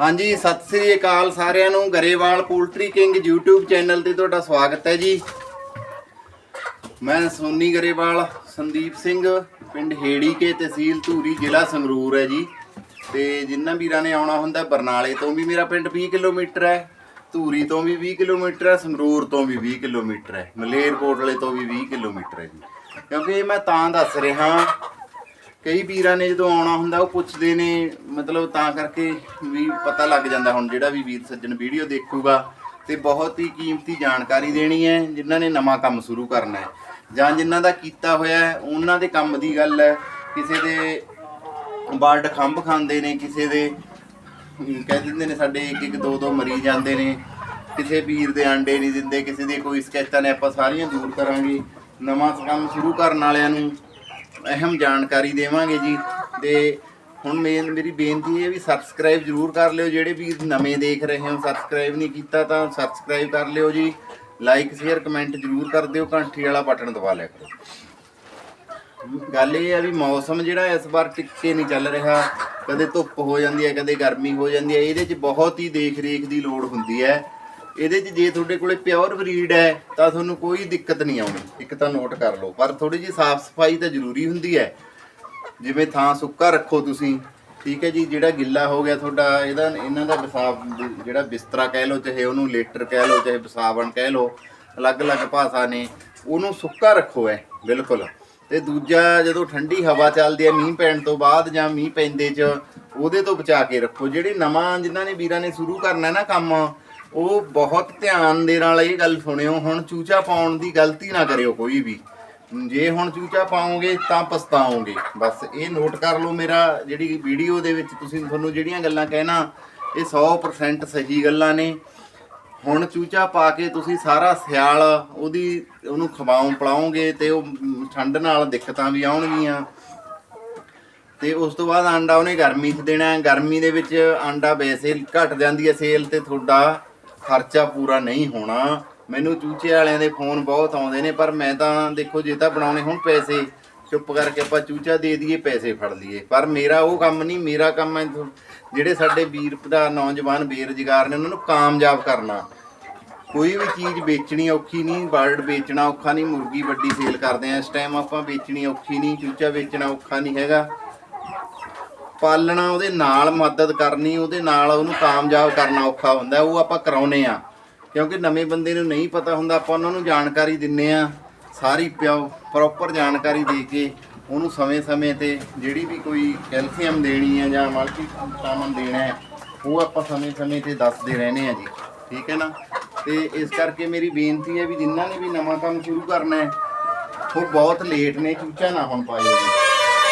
ਹਾਂਜੀ, ਸਤਿ ਸ੍ਰੀ ਅਕਾਲ ਸਾਰਿਆਂ ਨੂੰ। Grewal poultry king YouTube channel ਤੇ ਤੁਹਾਡਾ ਸਵਾਗਤ ਹੈ ਜੀ। ਮੈਂ ਸੋਨੀ ਗਰੇਵਾਲ, ਸੰਦੀਪ ਸਿੰਘ, ਪਿੰਡ ਹੇੜੀ ਕੇ ਤਹਿਸੀਲ ਧੂਰੀ, ਜ਼ਿਲ੍ਹਾ ਸੰਗਰੂਰ ਹੈ ਜੀ। ਤੇ ਜਿੰਨਾ ਵੀਰਾਂ ਨੇ ਆਉਣਾ ਹੁੰਦਾ, ਬਰਨਾਲੇ ਤੋਂ ਵੀ ਮੇਰਾ ਪਿੰਡ 20 ਕਿਲੋਮੀਟਰ ਹੈ, ਧੂਰੀ ਤੋਂ ਵੀ 20 ਕਿਲੋਮੀਟਰ ਹੈ, ਸੰਗਰੂਰ ਤੋਂ ਵੀ 20 ਕਿਲੋਮੀਟਰ ਹੈ, ਮਲੇਰਕੋਟਲੇ ਤੋਂ ਵੀ 20 ਕਿਲੋਮੀਟਰ ਹੈ ਜੀ। ਕਿਉਂਕਿ ਇਹ ਮੈਂ ਤਾਂ ਦੱਸ ਰਿਹਾ ਕਈ ਵੀਰਾਂ ਨੇ ਜਦੋਂ ਆਉਣਾ ਹੁੰਦਾ, ਉਹ ਪੁੱਛਦੇ ਨੇ, ਮਤਲਬ ਤਾਂ ਕਰਕੇ ਵੀ ਪਤਾ ਲੱਗ ਜਾਂਦਾ ਹੁਣ ਜਿਹੜਾ ਵੀ ਵੀਰ ਸੱਜਣ ਵੀਡੀਓ ਦੇਖੂਗਾ ਤੇ ਬਹੁਤ ਹੀ ਕੀਮਤੀ ਜਾਣਕਾਰੀ ਦੇਣੀ ਹੈ, ਜਿਨ੍ਹਾਂ ਨੇ ਨਵਾਂ ਕੰਮ ਸ਼ੁਰੂ ਕਰਨਾ ਹੈ। ਜਾਂ ਜਿਨ੍ਹਾਂ ਦਾ ਕੀਤਾ ਹੋਇਆ ਹੈ, ਉਹਨਾਂ ਦੇ ਕੰਮ ਦੀ ਗੱਲ ਹੈ। ਕਿਸੇ ਦੇ ਬਰਡ ਖੰਭ ਖਾਂਦੇ ਨੇ, ਕਿਸੇ ਦੇ ਕਹਿ ਦਿੰਦੇ ਨੇ ਸਾਡੇ ਇੱਕ ਇੱਕ, ਦੋ ਦੋ ਮਰੀਜ਼ ਜਾਂਦੇ ਨੇ। ਕਿਸੇ ਵੀਰ ਦੇ ਆਂਡੇ ਨਹੀਂ ਦਿੰਦੇ, ਕਿਸੇ ਦੀ ਕੋਈ ਸ਼ਿਕਾਇਤਾਂ ਨੇ, ਆਪਾਂ ਸਾਰੀਆਂ ਦੂਰ ਕਰਾਂਗੇ। ਨਵਾਂ ਕੰਮ ਸ਼ੁਰੂ ਕਰਨ ਵਾਲਿਆਂ ਨੂੰ ਅਹਿਮ ਜਾਣਕਾਰੀ ਦੇਵਾਂਗੇ ਜੀ। ਤੇ ਹੁਣ ਮੇਨ ਮੇਰੀ ਬੇਨਤੀ ਹੈ ਵੀ ਸਬਸਕ੍ਰਾਈਬ ਜਰੂਰ ਕਰ ਲਿਓ। ਜਿਹੜੇ ਵੀ ਨਵੇਂ ਦੇਖ ਰਹੇ ਹੋ ਸਬਸਕ੍ਰਾਈਬ ਨਹੀਂ ਕੀਤਾ ਤਾਂ ਸਬਸਕ੍ਰਾਈਬ ਕਰ ਲਿਓ ਜੀ। ਲਾਈਕ ਸ਼ੇਅਰ ਕਮੈਂਟ ਜਰੂਰ ਕਰ ਦਿਓ। ਘੰਟੀ ਵਾਲਾ ਬਟਨ ਦਬਾ ਲਿਆ ਕਰੋ। ਗੱਲ ਇਹ ਹੈ ਵੀ ਮੌਸਮ ਜਿਹੜਾ ਇਸ ਵਾਰ ਟਿੱਕੇ ਨਹੀਂ ਚੱਲ ਰਿਹਾ। ਕਦੇ ਧੁੱਪ ਹੋ ਜਾਂਦੀ ਹੈ, ਕਦੇ ਗਰਮੀ ਹੋ ਜਾਂਦੀ ਹੈ। ਇਹਦੇ 'ਚ ਬਹੁਤ ਹੀ ਦੇਖ ਰੇਖ ਦੀ ਲੋੜ ਹੁੰਦੀ ਹੈ। ਇਹਦੇ 'ਚ ਜੇ ਤੁਹਾਡੇ ਕੋਲੇ ਪਿਓਰ ਬਰੀਡ ਹੈ, ਤਾਂ ਤੁਹਾਨੂੰ ਕੋਈ ਦਿੱਕਤ ਨਹੀਂ ਆਉਣੀ। ਇੱਕ ਤਾਂ ਨੋਟ ਕਰ ਲਓ, ਪਰ ਥੋੜੀ ਜਿਹੀ ਸਾਫ਼ ਸਫ਼ਾਈ ਤਾਂ ਜ਼ਰੂਰੀ ਹੁੰਦੀ ਹੈ। ਜਿਵੇਂ ਥਾਂ ਸੁੱਕਾ ਰੱਖੋ ਤੁਸੀਂ, ਠੀਕ ਹੈ ਜੀ, ਜਿਹੜਾ ਗਿੱਲਾ ਹੋ ਗਿਆ ਤੁਹਾਡਾ, ਇਹਦਾ, ਇਹਨਾਂ ਦਾ ਵਿਸਾਬ ਜਿਹੜਾ ਬਿਸਤਰਾ ਕਹਿ ਲਓ, ਚਾਹੇ ਉਹਨੂੰ ਲੇਟਰ ਕਹਿ ਲਓ, ਚਾਹੇ ਵਿਸਾਵਣ ਕਹਿ ਲਓ, ਅਲੱਗ-ਅਲੱਗ ਭਾਸ਼ਾ ਨੇ, ਉਹਨੂੰ ਸੁੱਕਾ ਰੱਖੋ ਐ, ਬਿਲਕੁਲ। ਤੇ ਦੂਜਾ, ਜਦੋਂ ਠੰਡੀ ਹਵਾ ਚੱਲਦੀ ਹੈ, ਮੀਂਹ ਪੈਣ ਤੋਂ ਬਾਅਦ ਜਾਂ ਮੀਂਹ ਪੈਂਦੇ ਚ, ਉਹਦੇ ਤੋਂ ਬਚਾ ਕੇ ਰੱਖੋ। ਜਿਹੜੇ ਨਵਾਂ, ਜਿਨ੍ਹਾਂ ਨੇ ਵੀਰਾਂ ਨੇ ਸ਼ੁਰੂ ਕਰਨਾ ਨਾ ਕੰਮ ਉਹ ਬਹੁਤ ਧਿਆਨ ਦੇ ਨਾਲ ਇਹ ਗੱਲ ਸੁਣਿਓ, ਹੁਣ ਚੂਚਾ ਪਾਉਣ ਦੀ ਗਲਤੀ ਨਾ ਕਰਿਓ ਕੋਈ ਵੀ। ਜੇ ਹੁਣ ਚੂਚਾ ਪਾਓਗੇ ਤਾਂ ਪਛਤਾਓਗੇ। ਬਸ ਇਹ ਨੋਟ ਕਰ ਲਓ ਮੇਰਾ ਜਿਹੜੀ ਵੀਡੀਓ ਦੇ ਵਿੱਚ ਤੁਸੀਂ ਤੁਹਾਨੂੰ ਜਿਹੜੀਆਂ ਗੱਲਾਂ ਕਹਿਣਾ, ਇਹ 100% ਸਹੀ ਗੱਲਾਂ ਨੇ। ਹੁਣ ਚੂਚਾ ਪਾ ਕੇ ਤੁਸੀਂ ਸਾਰਾ ਸਿਆਲ ਉਹਦੀ, ਉਹਨੂੰ ਖਵਾਉਂ, ਪਲਾਓਗੇ ਤੇ ਉਹ ਠੰਡ ਨਾਲ ਦਿੱਕਤਾਂ ਵੀ ਆਉਣਗੀਆਂ। ਤੇ ਉਸ ਤੋਂ ਬਾਅਦ ਆਂਡਾ ਉਹਨੇ ਗਰਮੀ 'ਚ ਦੇਣਾ। ਗਰਮੀ ਦੇ ਵਿੱਚ ਆਂਡਾ ਵੈਸੇ ਘਟ ਜਾਂਦੀ ਹੈ ਸੇਲ ਤੇ ਤੁਹਾਡਾ। ਖਰਚਾ ਪੂਰਾ ਨਹੀਂ ਹੋਣਾ। ਮੈਨੂੰ ਚੂਚੇ ਵਾਲਿਆਂ ਦੇ ਫੋਨ ਬਹੁਤ ਆਉਂਦੇ ਨੇ, ਪਰ ਮੈਂ ਤਾਂ ਦੇਖੋ ਜੇ ਤਾਂ ਬਣਾਉਣੇ ਹੁਣ ਪੈਸੇ, ਚੁੱਪ ਕਰਕੇ ਆਪਾਂ ਚੂਚਾ ਦੇ ਦਈਏ, ਪੈਸੇ ਫੜ ਲਈਏ। ਪਰ ਮੇਰਾ ਉਹ ਕੰਮ ਨਹੀਂ, ਮੇਰਾ ਕੰਮ ਹੈ ਜਿਹੜੇ ਸਾਡੇ ਵੀਰ ਭਰਾ, ਨੌਜਵਾਨ ਬੇਰੁਜ਼ਗਾਰ ਨੇ, ਉਹਨਾਂ ਨੂੰ ਕਾਮਯਾਬ ਕਰਨਾ। ਕੋਈ ਵੀ ਚੀਜ਼ ਵੇਚਣੀ ਔਖੀ ਨਹੀਂ, ਬਰਡ ਵੇਚਣਾ ਔਖਾ ਨਹੀਂ, ਮੁਰਗੀ ਵੱਡੀ ਸੇਲ ਕਰਦੇ ਆ। ਇਸ ਟਾਈਮ ਆਪਾਂ ਵੇਚਣੀ ਔਖੀ ਨਹੀਂ, ਚੂਚਾ ਵੇਚਣਾ ਔਖਾ ਨਹੀਂ ਹੈਗਾ। ਪਾਲਣਾ ਉਹਦੇ ਨਾਲ ਮਦਦ ਕਰਨੀ, ਉਹਦੇ ਨਾਲ ਉਹਨੂੰ ਕਾਮਯਾਬ ਕਰਨਾ ਔਖਾ ਹੁੰਦਾ, ਉਹ ਆਪਾਂ ਕਰਾਉਨੇ ਆ ਕਿਉਂਕਿ ਨਵੇਂ ਬੰਦੇ ਨੂੰ ਨਹੀਂ ਪਤਾ ਹੁੰਦਾ, ਆਪਾਂ ਉਹਨਾਂ ਨੂੰ ਜਾਣਕਾਰੀ ਦਿੰਨੇ ਆ ਸਾਰੀ ਪਿਓ ਪ੍ਰੋਪਰ ਜਾਣਕਾਰੀ ਦੇ ਕੇ ਉਹਨੂੰ ਸਮੇਂ-ਸਮੇਂ ਤੇ ਜਿਹੜੀ ਵੀ ਕੋਈ ਕੈਲਸ਼ੀਅਮ ਦੇਣੀ ਹੈ ਜਾਂ ਮਲਟੀ ਵਿਟਾਮਿਨ ਦੇਣਾ ਹੈ, ਉਹ ਆਪਾਂ ਸਮੇਂ-ਸਮੇਂ ਤੇ ਦੱਸਦੇ ਰਹਿੰਦੇ ਆ ਜੀ। ਠੀਕ ਹੈ ਨਾ? ਤੇ ਇਸ ਕਰਕੇ ਮੇਰੀ ਬੇਨਤੀ ਹੈ ਵੀ ਜਿਨ੍ਹਾਂ ਨੇ ਵੀ ਨਵਾਂ ਕੰਮ ਸ਼ੁਰੂ ਕਰਨਾ ਹੈ, ਉਹ ਬਹੁਤ ਲੇਟ ਨੇ, ਚੂਚਾ ਨਾ ਹੁਣ ਪਾਇਓ ਜੀ।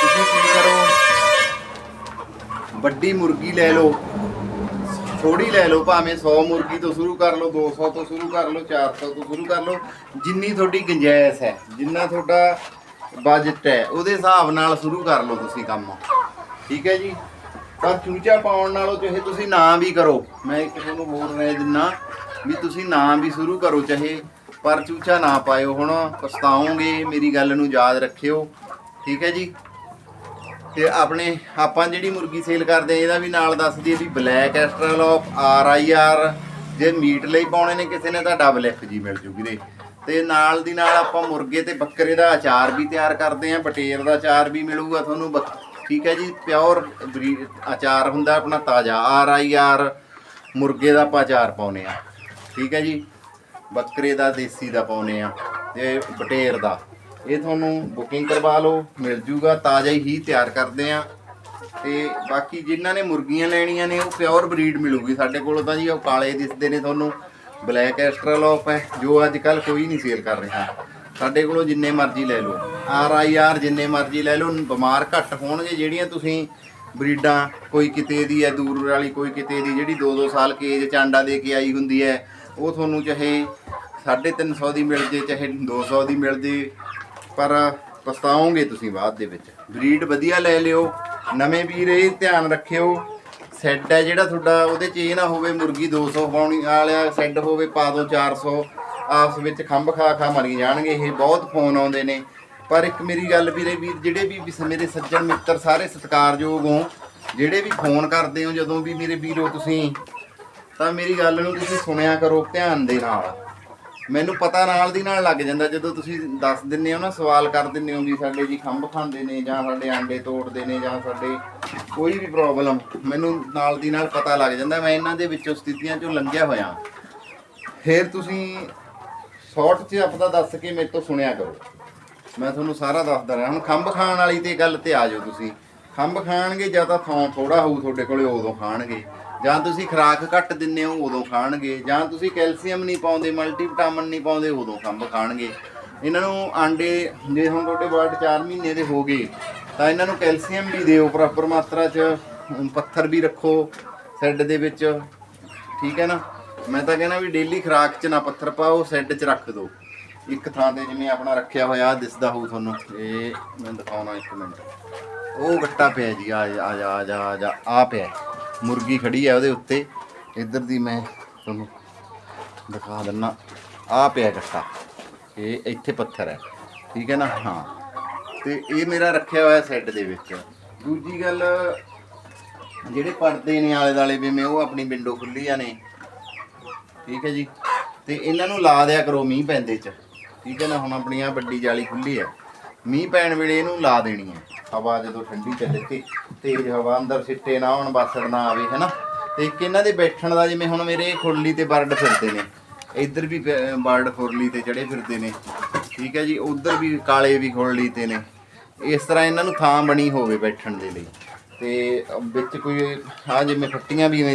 ਤੁਸੀਂ ਕੀ ਕਰੋ? ਵੱਡੀ ਮੁਰਗੀ ਲੈ ਲਓ ਥੋੜੀ ਲੈ ਲਓ, ਭਾਵੇਂ 100 ਮੁਰਗੀ ਤੋਂ ਸ਼ੁਰੂ ਕਰ ਲਓ 200 ਤੋਂ ਸ਼ੁਰੂ ਕਰ ਲਓ 400 ਤੋਂ ਸ਼ੁਰੂ ਕਰ ਲਓ, ਜਿੰਨੀ ਤੁਹਾਡੀ ਗੁੰਜਾਇਸ਼ ਹੈ, ਜਿੰਨਾ ਤੁਹਾਡਾ ਬਜਟ ਹੈ, ਉਹਦੇ ਹਿਸਾਬ ਨਾਲ ਸ਼ੁਰੂ ਕਰ ਲਓ ਤੁਸੀਂ ਕੰਮ। ਠੀਕ ਹੈ ਜੀ? ਪਰ ਚੂਚਾ ਪਾਉਣ ਨਾਲੋਂ ਚਾਹੇ ਤੁਸੀਂ ਨਾ ਵੀ ਕਰੋ, ਮੈਂ ਇੱਕ ਤੁਹਾਨੂੰ ਹੋਰ ਰਾਏ ਦਿੰਨਾ ਵੀ ਤੁਸੀਂ ਨਾ ਵੀ ਸ਼ੁਰੂ ਕਰੋ, ਚਾਹੇ ਪਰ ਚੂਚਾ ਨਾ ਪਾਇਓ। ਹੁਣ ਪਛਤਾਓਗੇ, ਮੇਰੀ ਗੱਲ ਨੂੰ ਯਾਦ ਰੱਖਿਓ। ਠੀਕ ਹੈ ਜੀ? ਤੇ ਆਪਣੇ ਆਪਾਂ ਜਿਹੜੀ ਮੁਰਗੀ ਸੇਲ ਕਰਦੇ ਆ, ਇਹਦਾ ਵੀ ਨਾਲ ਦੱਸ ਦਈਏ ਵੀ black australorp R I R, ਜੇ ਮੀਟ ਲਈ ਪਾਉਣੇ ਨੇ ਕਿਸੇ ਨੇ ਤਾਂ ਡਬਲ ਐਫ ਜੀ ਮਿਲ ਜੂਗੀ ਦੇ। ਤੇ ਨਾਲ ਦੀ ਨਾਲ ਆਪਾਂ ਮੁਰਗੇ ਤੇ ਬੱਕਰੇ ਦਾ ਅਚਾਰ ਵੀ ਤਿਆਰ ਕਰਦੇ ਆ ਬਟੇਰ ਦਾ ਅਚਾਰ ਵੀ ਮਿਲੂਗਾ ਤੁਹਾਨੂੰ ਬੱਕ- ਠੀਕ ਹੈ ਜੀ, ਪਿਓਰ ਅਚਾਰ ਹੁੰਦਾ ਆਪਣਾ ਤਾਜ਼ਾ, ਆਰ ਆਈ ਆਰ, ਮੁਰਗੇ ਦਾ ਆਪਾਂ ਅਚਾਰ ਪਾਉਨੇ ਆ। ਠੀਕ ਹੈ ਜੀ, ਬੱਕਰੇ ਦਾ, ਦੇਸੀ ਦਾ ਪਾਉਨੇ ਆ ਤੇ ਬਟੇਰ ਦਾ। ਇਹ ਤੁਹਾਨੂੰ ਬੁਕਿੰਗ ਕਰਵਾ ਲਓ, ਮਿਲ ਜੂਗਾ, ਤਾਜ਼ਾ ਹੀ ਤਿਆਰ ਕਰਦੇ ਆ ਤੇ ਬਾਕੀ ਜਿਨ੍ਹਾਂ ਨੇ ਮੁਰਗੀਆਂ ਲੈਣੀਆਂ ਨੇ, ਉਹ ਪਿਓਰ ਬਰੀਡ ਮਿਲੂਗੀ ਸਾਡੇ ਕੋਲ ਤਾਂ ਜੀ, ਉਹ ਕਾਲੇ ਦਿਸਦੇ ਨੇ ਤੁਹਾਨੂੰ। ਬਲੈਕ ਐਸਟਰਲੋਪ ਹੈ ਜੋ ਅੱਜ ਕੱਲ ਕੋਈ ਨਹੀਂ ਸੇਲ ਕਰ ਰਿਹਾ। ਸਾਡੇ ਕੋਲੋਂ ਜਿੰਨੇ ਮਰਜ਼ੀ ਲੈ ਲਓ। ਆਰ ਆਈ ਆਰ ਜਿੰਨੇ ਮਰਜ਼ੀ ਲੈ ਲਓ, ਬਿਮਾਰ ਘੱਟ ਹੋਣਗੇ ਜਿਹੜੀਆਂ ਤੁਸੀਂ ਬਰੀਡਾਂ, ਕੋਈ ਕਿਤੇ ਦੀ ਹੈ, ਦੂਰ ਵਾਲੀ, ਕੋਈ ਕਿਤੇ ਦੀ, ਜਿਹੜੀ 2-2 ਸਾਲ ਕੇਜ ਚ ਆਂਡਾ ਦੇ ਕੇ ਆਈ ਹੁੰਦੀ ਹੈ, ਉਹ ਤੁਹਾਨੂੰ ਚਾਹੇ 350 ਦੀ ਮਿਲ ਜੇ, ਚਾਹੇ 200 ਦੀ ਮਿਲ ਜੇ ਪਰ ਪਛਤਾਓਗੇ ਤੁਸੀਂ ਬਾਅਦ ਦੇ ਵਿੱਚ। ਬਰੀਡ ਵਧੀਆ ਲੈ ਲਿਓ, ਨਵੇਂ ਵੀਰ ਇਹ ਧਿਆਨ ਰੱਖਿਓ। ਸੈੱਡ ਹੈ ਜਿਹੜਾ ਤੁਹਾਡਾ, ਉਹਦੇ ਚ ਇਹ ਨਾ ਹੋਵੇ ਮੁਰਗੀ 200 ਪਾਉਣੀ ਵਾਲਿਆ ਸੈੱਡ ਹੋਵੇ ਪਾ ਦਿਓ 400 ਆਪਸ ਵਿੱਚ ਖੰਭ ਖਾ ਖਾ ਮਰੀ ਜਾਣਗੇ, ਇਹ ਬਹੁਤ ਫੋਨ ਆਉਂਦੇ ਨੇ। ਪਰ ਇੱਕ ਮੇਰੀ ਗੱਲ ਵੀਰੇ, ਵੀਰ ਜਿਹੜੇ ਵੀ ਮੇਰੇ ਸੱਜਣ ਮਿੱਤਰ ਸਾਰੇ ਸਤਿਕਾਰਯੋਗ ਹੋ, ਜਿਹੜੇ ਵੀ ਫੋਨ ਕਰਦੇ ਹੋ, ਜਦੋਂ ਵੀ ਮੇਰੇ ਵੀਰੋ ਤੁਸੀਂ, ਤਾਂ ਮੇਰੀ ਗੱਲ ਨੂੰ ਤੁਸੀਂ ਸੁਣਿਆ ਕਰੋ ਧਿਆਨ ਦੇ ਨਾਲ। ਮੈਨੂੰ ਪਤਾ ਨਾਲ ਦੀ ਨਾਲ ਲੱਗ ਜਾਂਦਾ ਜਦੋਂ ਤੁਸੀਂ ਦੱਸ ਦਿੰਦੇ ਹੋ ਨਾ, ਸਵਾਲ ਕਰ ਦਿੰਦੇ ਹੋ ਵੀ ਸਾਡੇ ਜੀ ਖੰਭ ਖਾਂਦੇ ਨੇ ਜਾਂ ਸਾਡੇ ਆਂਡੇ ਤੋੜਦੇ ਨੇ ਜਾਂ ਸਾਡੇ ਕੋਈ ਵੀ ਪ੍ਰੋਬਲਮ ਮੈਨੂੰ ਨਾਲ ਦੀ ਨਾਲ ਪਤਾ ਲੱਗ ਜਾਂਦਾ, ਮੈਂ ਇਹਨਾਂ ਦੇ ਵਿੱਚੋਂ ਸਥਿਤੀਆਂ ਚੋਂ ਲੰਘਿਆ ਹੋਇਆ। ਫਿਰ ਤੁਸੀਂ ਸ਼ਾਰਟ 'ਚ ਆਪਦਾ ਦੱਸ ਕੇ ਮੇਰੇ ਤੋਂ ਸੁਣਿਆ ਕਰੋ। ਮੈਂ ਤੁਹਾਨੂੰ ਸਾਰਾ ਦੱਸਦਾ ਰਿਹਾ। ਹੁਣ ਖੰਭ ਖਾਣ ਵਾਲੀ ਤੇ ਗੱਲ ਤੇ ਆ ਜਾਓ ਤੁਸੀਂ। ਖੰਭ ਖਾਣਗੇ, ਜਾਂ ਤਾਂ ਥਾਂ ਥੋੜਾ ਹੋਊ ਤੁਹਾਡੇ ਕੋਲੇ, ਉਦੋਂ ਖਾਣਗੇ। ਜਾਂ ਤੁਸੀਂ ਖੁਰਾਕ ਘੱਟ ਦਿੰਦੇ ਹੋ, ਉਦੋਂ ਖਾਣਗੇ। ਜਾਂ ਤੁਸੀਂ ਕੈਲਸ਼ੀਅਮ ਨਹੀਂ ਪਾਉਂਦੇ, ਮਲਟੀਵਿਟਾਮਿਨ ਨਹੀਂ ਪਾਉਂਦੇ, ਉਦੋਂ ਖੰਭ ਖਾਣਗੇ। ਇਹਨਾਂ ਨੂੰ ਆਂਡੇ, ਜੇ ਹੁਣ ਤੁਹਾਡੇ ਬਰਡ 4 ਮਹੀਨੇ ਦੇ ਹੋ ਗਏ, ਤਾਂ ਇਹਨਾਂ ਨੂੰ ਕੈਲਸ਼ੀਅਮ ਵੀ ਦਿਓ ਪ੍ਰੋਪਰ ਮਾਤਰਾ 'ਚ ਪੱਥਰ ਵੀ ਰੱਖੋ, ਸੈੱਡ ਦੇ ਵਿੱਚ। ਠੀਕ ਹੈ ਨਾ? ਮੈਂ ਤਾਂ ਕਹਿੰਦਾ ਵੀ ਡੇਲੀ ਖੁਰਾਕ 'ਚ ਨਾ ਪੱਥਰ ਪਾਓ, ਸੈੱਡ 'ਚ ਰੱਖ ਦਿਓ। ਇੱਕ ਥਾਂ ਤੇ ਜਿਵੇਂ ਆਪਣਾ ਰੱਖਿਆ ਹੋਇਆ, ਦਿਸਦਾ ਹੋਊ ਤੁਹਾਨੂੰ। ਇਹ ਮੈਂ ਦਿਖਾਉਣਾ ਇੱਕ ਮਿੰਟ। ਉਹ ਗੱਟਾ ਪਿਆ ਜੀ, ਆ ਜਾ ਆ ਜਾ ਆ ਜਾ ਆ ਜਾ, ਆ ਪਿਆ। ਮੁਰਗੀ ਖੜੀ ਹੈ ਉਹਦੇ ਉੱਤੇ। ਇੱਧਰ ਦੀ ਮੈਂ ਤੁਹਾਨੂੰ ਦਿਖਾ ਦਿੰਨਾ। ਆ ਪਿਆ ਗੱਟਾ। ਇਹ ਇੱਥੇ ਪੱਥਰ ਹੈ। ਠੀਕ ਹੈ ਨਾ? ਹਾਂ। ਤੇ ਇਹ ਮੇਰਾ ਰੱਖਿਆ ਹੋਇਆ ਸੈੱਟ ਦੇ ਵਿੱਚ। ਦੂਜੀ ਗੱਲ, ਜਿਹੜੇ ਪਰਦੇ ਨੇ ਆਲੇ ਦਾਲੇ ਵੀ ਮੈਂ ਉਹ ਆਪਣੀ ਵਿੰਡੋ ਖੁੱਲੀਆਂ ਨੇ। ਠੀਕ ਹੈ ਜੀ? ਤੇ ਇਹਨਾਂ ਨੂੰ ਲਾ ਦਿਆ ਕਰੋ ਮੀਂਹ ਪੈਂਦੇ ਚ। ਠੀਕ ਹੈ ਨਾ? ਹੁਣ ਆਪਣੀ ਆ ਵੱਡੀ ਜਾਲੀ ਖੁੱਲੀ ਹੈ। ਮੀਂਹ ਪੈਣ ਵੇਲੇ ਇਹਨੂੰ ਲਾ ਦੇਣੀ ਹੈ। ਹਵਾ ਜਦੋਂ ਠੰਡੀ ਚੱਲੇ ਤੇ ਤੇਜ਼ ਹਵਾ ਅੰਦਰ ਸਿੱਟੇ ਨਾ ਆਉਣ ਬਾਸੜ ਨਾ ਆਵੇ ਹੈ ਨਾ ਤੇ ਇੱਕ ਇਹਨਾਂ ਦੇ ਬੈਠਣ ਦਾ ਜਿਵੇਂ ਹੁਣ ਮੇਰੇ ਖੁਰਲੀ ਤੇ ਬਰਡ ਫਿਰਦੇ ਨੇ। ਇੱਧਰ ਵੀ ਪ- ਬਰਡ ਖੁਰਲੀ ਤੇ ਚੜੇ ਫਿਰਦੇ ਨੇ। ਠੀਕ ਹੈ ਜੀ, ਉਧਰ ਵੀ ਕਾਲੇ ਵੀ ਖੁਰਲੀ ਤੇ ਨੇ। ਇਸ ਤਰ੍ਹਾਂ ਇਹਨਾਂ ਨੂੰ ਥਾਂ ਬਣੀ ਹੋਵੇ ਬੈਠਣ ਦੇ ਲਈ। ਤੇ ਵਿੱਚ ਕੋਈ ਆ ਜਿਵੇਂ ਫੱਟੀਆਂ ਵੀ